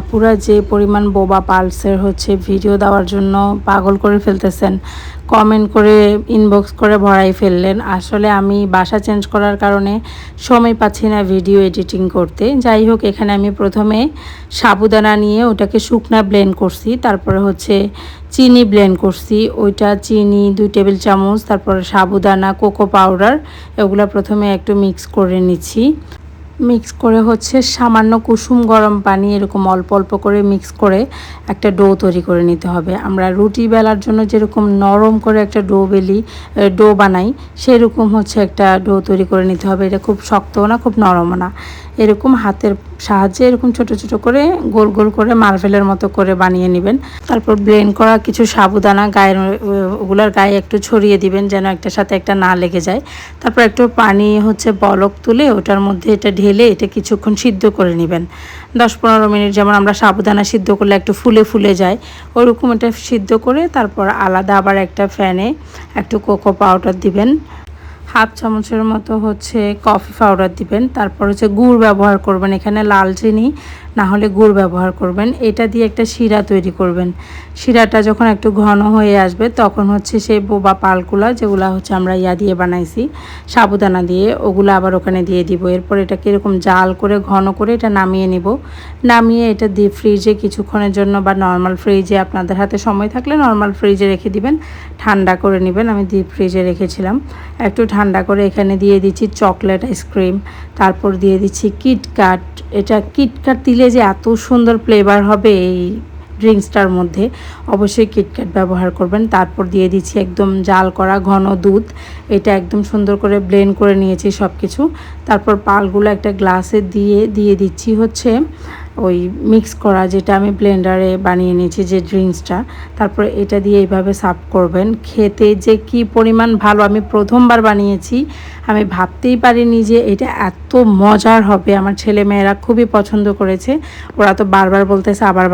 আপুরা যে পরিমাণ বোবা পালসের হচ্ছে ভিডিও দেওয়ার জন্য পাগল করে ফেলতেছেন কমেন্ট করে ইনবক্স করে ভরাই ফেললেন। আসলে আমি বাসা চেঞ্জ করার কারণে সময় পাচ্ছি না ভিডিও এডিটিং করতে। যাই হোক, এখানে আমি প্রথমে সাবুদানা নিয়ে ওটাকে শুকনা ব্লেন্ড করছি, তারপরে হচ্ছে চিনি ব্লেন্ড করছি। ওইটা চিনি, দুই টেবিল চামচ, তারপরে সাবুদানা কোকো পাউডার এগুলো প্রথমে একটু মিক্স করে নিচ্ছি। মিক্স করে হচ্ছে সামান্য কুসুম গরম পানি, এরকম অল্প অল্প করে মিক্স করে একটা ডো তৈরি করে নিতে হবে। আমরা রুটি বেলার জন্য যেরকম নরম করে একটা ডো বেলি ডো বানাই, সেরকম হচ্ছে একটা ডো তৈরি করে নিতে হবে। এটা খুব শক্তও না, খুব নরমও না। এরকম হাতের সাহায্যে এরকম ছোট ছোট করে গোল গোল করে মার্বেলের মতো করে বানিয়ে নেবেন। তারপর ব্লেন্ড করা কিছু সাবুদানা গায়ের ওগুলোর গায়ে একটু ছড়িয়ে দিবেন যেন একটার সাথে একটা না লেগে যায়। তারপর একটু পানি হচ্ছে বলক তুলে ওটার মধ্যে এটা ঢেলে এটা কিছুক্ষণ সিদ্ধ করে নেবেন। দশ পনেরো মিনিট যেমন আমরা সাবুদানা সিদ্ধ করলে একটু ফুলে ফুলে যায়, ওরকম এটা সিদ্ধ করে তারপর আলাদা আবার একটা ফ্যানে একটু কোকো পাউডার দিবেন। হাফ চামচের মতো হচ্ছে কফি পাউডার দিবেন। তারপর হচ্ছে গুড় ব্যবহার করবেন। এখানে লাল চিনি না হলে গুড় ব্যবহার করবেন। এটা দিয়ে একটা শিরা তৈরি করবেন। শিরাটা যখন একটু ঘন হয়ে আসবে, তখন হচ্ছে সেই বোবা পালকুলা যেগুলো হচ্ছে আমরা ইয়া দিয়ে বানাইছি, সাবুদানা দিয়ে, ওগুলো আবার ওখানে দিয়ে দিব। এরপর এটা কীরকম জাল করে, ঘন করে এটা নামিয়ে নিব। নামিয়ে এটা দিয়ে ফ্রিজে কিছুক্ষণের জন্য বা নর্মাল ফ্রিজে আপনাদের হাতে সময় থাকলে নর্মাল ফ্রিজে রেখে দিবেন। ঠান্ডা করে নেবেন, আমি ডিপ ফ্রিজে রেখেছিলাম। একটু ঠান্ডা করে এখানে দিয়ে দিচ্ছি চকলেট আইসক্রিম তারপর দিয়ে দিচ্ছি কিটকাট এটা কিটকাট দিলে যে এত সুন্দর ফ্লেভার হবে এই ড্রিঙ্কসটার মধ্যে, অবশ্যই কিটক্যাট ব্যবহার করবেন। তারপর দিয়ে দিচ্ছি একদম জাল করা ঘন দুধ। এটা একদম সুন্দর করে ব্লেন্ড করে নিয়েছি সব কিছু তারপর পালগুলো একটা গ্লাসে দিয়ে দিয়ে দিচ্ছি হচ্ছে ওই মিক্স করা যেটা আমি ব্লেন্ডারে বানিয়ে নিয়েছি যে ড্রিঙ্কসটা তারপর এটা দিয়ে এইভাবে সার্ভ করবেন। খেতে যে কি পরিমাণ ভালো, আমি প্রথমবার বানিয়েছি। আমি ভাবতেই পারিনি যে এটা এত মজার হবে। আমার ছেলে মেয়েরা খুবই পছন্দ করেছে। ওরা তো বারবার বলতেছে, আবার